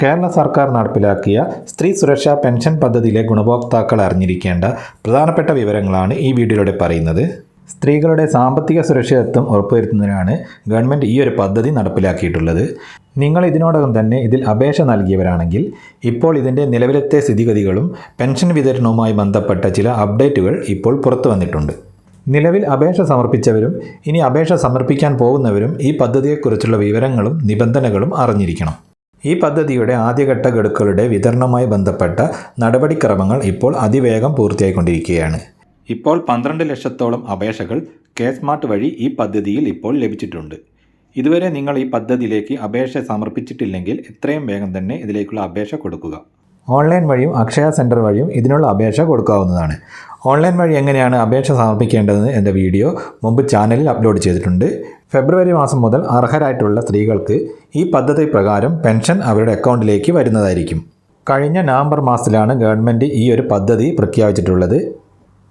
കേരള സർക്കാർ നടപ്പിലാക്കിയ സ്ത്രീ സുരക്ഷാ പെൻഷൻ പദ്ധതിയിലെ ഗുണഭോക്താക്കൾ അറിഞ്ഞിരിക്കേണ്ട പ്രധാനപ്പെട്ട വിവരങ്ങളാണ് ഈ വീഡിയോയിലൂടെ പറയുന്നത്. സ്ത്രീകളുടെ സാമ്പത്തിക സുരക്ഷിതത്വം ഉറപ്പുവരുത്തുന്നതിനാണ് ഗവൺമെന്റ് ഈ ഒരു പദ്ധതി നടപ്പിലാക്കിയിട്ടുള്ളത്. നിങ്ങൾ ഇതിനോടകം തന്നെ ഇതിൽ അപേക്ഷ നൽകിയവരാണെങ്കിൽ ഇപ്പോൾ ഇതിന്റെ നിലവിലത്തെ സ്ഥിതിഗതികളും പെൻഷൻ വിതരണവുമായി ബന്ധപ്പെട്ട ചില അപ്ഡേറ്റുകൾ ഇപ്പോൾ പുറത്തു വന്നിട്ടുണ്ട്. നിലവിൽ അപേക്ഷ സമർപ്പിച്ചവരും ഇനി അപേക്ഷ സമർപ്പിക്കാൻ പോകുന്നവരും ഈ പദ്ധതിയെക്കുറിച്ചുള്ള വിവരങ്ങളും നിബന്ധനകളും അറിഞ്ഞിരിക്കണം. ഈ പദ്ധതിയുടെ ആദ്യഘട്ട ഗഡുക്കളുടെ വിതരണവുമായി ബന്ധപ്പെട്ട നടപടിക്രമങ്ങൾ ഇപ്പോൾ അതിവേഗം പൂർത്തിയായിക്കൊണ്ടിരിക്കുകയാണ്. ഇപ്പോൾ പന്ത്രണ്ട് ലക്ഷത്തോളം അപേക്ഷകൾ കെ സ്മാർട്ട് വഴി ഈ പദ്ധതിയിൽ ഇപ്പോൾ ലഭിച്ചിട്ടുണ്ട്. ഇതുവരെ നിങ്ങൾ ഈ പദ്ധതിയിലേക്ക് അപേക്ഷ സമർപ്പിച്ചിട്ടില്ലെങ്കിൽ എത്രയും വേഗം തന്നെ ഇതിലേക്കുള്ള അപേക്ഷ കൊടുക്കുക. ഓൺലൈൻ വഴിയും അക്ഷയ സെന്റർ വഴിയും ഇതിനുള്ള അപേക്ഷ കൊടുക്കാവുന്നതാണ്. ഓൺലൈൻ വഴി എങ്ങനെയാണ് അപേക്ഷ സമർപ്പിക്കേണ്ടതെന്ന് എന്റെ വീഡിയോ മുമ്പ് ചാനലിൽ അപ്ലോഡ് ചെയ്തിട്ടുണ്ട്. ഫെബ്രുവരി മാസം മുതൽ അർഹരായിട്ടുള്ള സ്ത്രീകൾക്ക് ഈ പദ്ധതി പ്രകാരം പെൻഷൻ അവരുടെ അക്കൗണ്ടിലേക്ക് വരുന്നതായിരിക്കും. കഴിഞ്ഞ നവംബർ മാസത്തിലാണ് ഗവൺമെന്റ് ഈ ഒരു പദ്ധതി പ്രഖ്യാപിച്ചിട്ടുള്ളത്.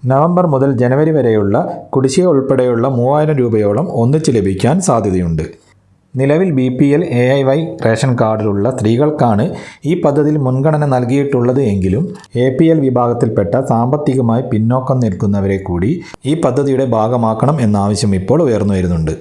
നവംബർ മുതൽ ജനുവരി വരെയുള്ള കുടിശ്ശിക ഉൾപ്പെടെയുള്ള മൂവായിരം രൂപയോളം ഒന്നിച്ച് ലഭിക്കാൻ സാധ്യതയുണ്ട്. നിലവിൽ B P L A I Y ration കാർഡിലുള്ള സ്ത്രീകൾക്കാണ് ഈ പദ്ധതിയിൽ മുൻഗണന നൽകിയിട്ടുള്ളത് എങ്കിലും എ പി എൽ വിഭാഗത്തിൽപ്പെട്ട സാമ്പത്തികമായി പിന്നോക്കം നിൽക്കുന്നവരെ കൂടി ഈ പദ്ധതിയുടെ ഭാഗമാക്കണം എന്ന ആവശ്യം ഇപ്പോൾ ഉയർന്നു വരുന്നുണ്ട്.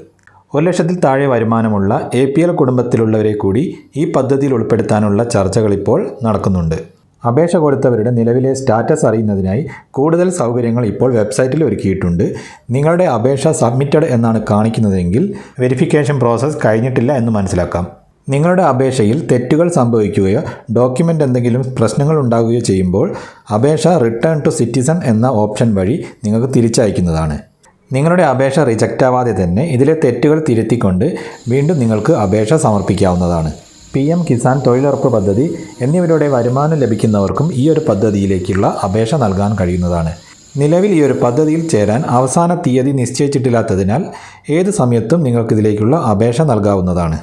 ഒരു ലക്ഷത്തിൽ താഴെ വരുമാനമുള്ള എ പി എൽ കുടുംബത്തിലുള്ളവരെ കൂടി ഈ പദ്ധതിയിൽ ഉൾപ്പെടുത്താനുള്ള ചർച്ചകൾ ഇപ്പോൾ നടക്കുന്നുണ്ട്. അപേക്ഷ കൊടുത്തവരുടെ നിലവിലെ സ്റ്റാറ്റസ് അറിയുന്നതിനായി കൂടുതൽ സൗകര്യങ്ങൾ ഇപ്പോൾ വെബ്സൈറ്റിൽ ഒരുക്കിയിട്ടുണ്ട്. നിങ്ങളുടെ അപേക്ഷ സബ്മിറ്റഡ് എന്നാണ് കാണിക്കുന്നതെങ്കിൽ വെരിഫിക്കേഷൻ പ്രോസസ്സ് കഴിഞ്ഞിട്ടില്ല എന്ന് മനസ്സിലാക്കാം. നിങ്ങളുടെ അപേക്ഷയിൽ തെറ്റുകൾ സംഭവിക്കുകയോ ഡോക്യുമെന്റ് എന്തെങ്കിലും പ്രശ്നങ്ങൾ ഉണ്ടാകുകയോ ചെയ്യുമ്പോൾ അപേക്ഷ റിട്ടേൺ ടു സിറ്റിസൺ എന്ന ഓപ്ഷൻ വഴി നിങ്ങൾക്ക് തിരിച്ചയക്കുന്നതാണ്. നിങ്ങളുടെ അപേക്ഷ റിജക്റ്റ് ആവാതെ തന്നെ ഇതിലെ തെറ്റുകൾ തിരുത്തിക്കൊണ്ട് വീണ്ടും നിങ്ങൾക്ക് അപേക്ഷ സമർപ്പിക്കാവുന്നതാണ്. പി എം കിസാൻ തൊഴിലുറപ്പ് പദ്ധതി എന്നിവരുടെ വരുമാനം ലഭിക്കുന്നവർക്കും ഈ ഒരു പദ്ധതിയിലേക്കുള്ള അപേക്ഷ നൽകാൻ കഴിയുന്നതാണ്. നിലവിൽ ഈ ഒരു പദ്ധതിയിൽ ചേരാൻ അവസാന തീയതി നിശ്ചയിച്ചിട്ടില്ലാത്തതിനാൽ ഏത് സമയത്തും നിങ്ങൾക്കിതിലേക്കുള്ള അപേക്ഷ നൽകാവുന്നതാണ്.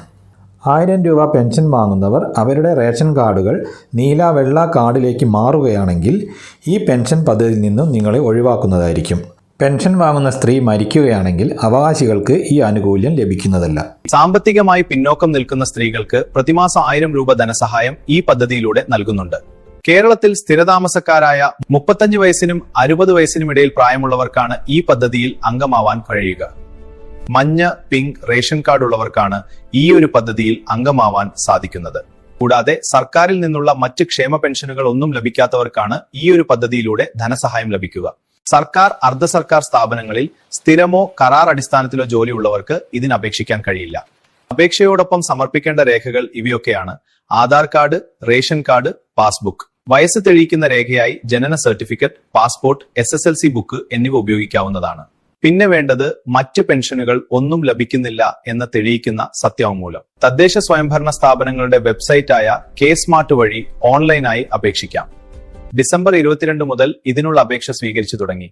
ആയിരം രൂപ പെൻഷൻ വാങ്ങുന്നവർ അവരുടെ റേഷൻ കാർഡുകൾ നീല വെള്ള കാർഡിലേക്ക് മാറുകയാണെങ്കിൽ ഈ പെൻഷൻ പദ്ധതിയിൽ നിന്നും നിങ്ങളെ ഒഴിവാക്കുന്നതായിരിക്കും. പെൻഷൻ വാങ്ങുന്ന സ്ത്രീ മരിക്കുകയാണെങ്കിൽ അവകാശികൾക്ക് ഈ ആനുകൂല്യം ലഭിക്കുന്നതല്ല. സാമ്പത്തികമായി പിന്നോക്കം നിൽക്കുന്ന സ്ത്രീകൾക്ക് പ്രതിമാസ ആയിരം രൂപ ധനസഹായം ഈ പദ്ധതിയിലൂടെ നൽകുന്നുണ്ട്. കേരളത്തിൽ സ്ഥിരതാമസക്കാരായ മുപ്പത്തഞ്ച് വയസ്സിനും അറുപത് വയസ്സിനും ഇടയിൽ പ്രായമുള്ളവർക്കാണ് ഈ പദ്ധതിയിൽ അംഗമാവാൻ കഴിയുക. മഞ്ഞ പിങ്ക് റേഷൻ കാർഡ് ഉള്ളവർക്കാണ് ഈ ഒരു പദ്ധതിയിൽ അംഗമാവാൻ സാധിക്കുന്നത്. കൂടാതെ സർക്കാരിൽ നിന്നുള്ള മറ്റ് ക്ഷേമ പെൻഷനുകൾ ഒന്നും ലഭിക്കാത്തവർക്കാണ് ഈ ഒരു പദ്ധതിയിലൂടെ ധനസഹായം ലഭിക്കുക. സർക്കാർ അർദ്ധ സർക്കാർ സ്ഥാപനങ്ങളിൽ സ്ഥിരമോ കരാർ അടിസ്ഥാനത്തിലോ ജോലിയുള്ളവർക്ക് ഇതിന് അപേക്ഷിക്കാൻ കഴിയില്ല. അപേക്ഷയോടൊപ്പം സമർപ്പിക്കേണ്ട രേഖകൾ ഇവയൊക്കെയാണ്. Aadhaar card ration card passbook. വയസ്സ് തെളിയിക്കുന്ന രേഖയായി ജനന certificate passport S S L C book എന്നിവ ഉപയോഗിക്കാവുന്നതാണ്. പിന്നെ വേണ്ടത് മറ്റ് പെൻഷനുകൾ ഒന്നും ലഭിക്കുന്നില്ല എന്ന് തെളിയിക്കുന്ന സത്യവാങ്മൂലം. തദ്ദേശ സ്വയംഭരണ സ്ഥാപനങ്ങളുടെ വെബ്സൈറ്റായ കെ സ്മാർട്ട് വഴി ഓൺലൈനായി അപേക്ഷിക്കാം. ഡിസംബർ ഇരുപത്തിരണ്ട് മുതൽ ഇതിനുള്ള അപേക്ഷ സ്വീകരിച്ചു തുടങ്ങി.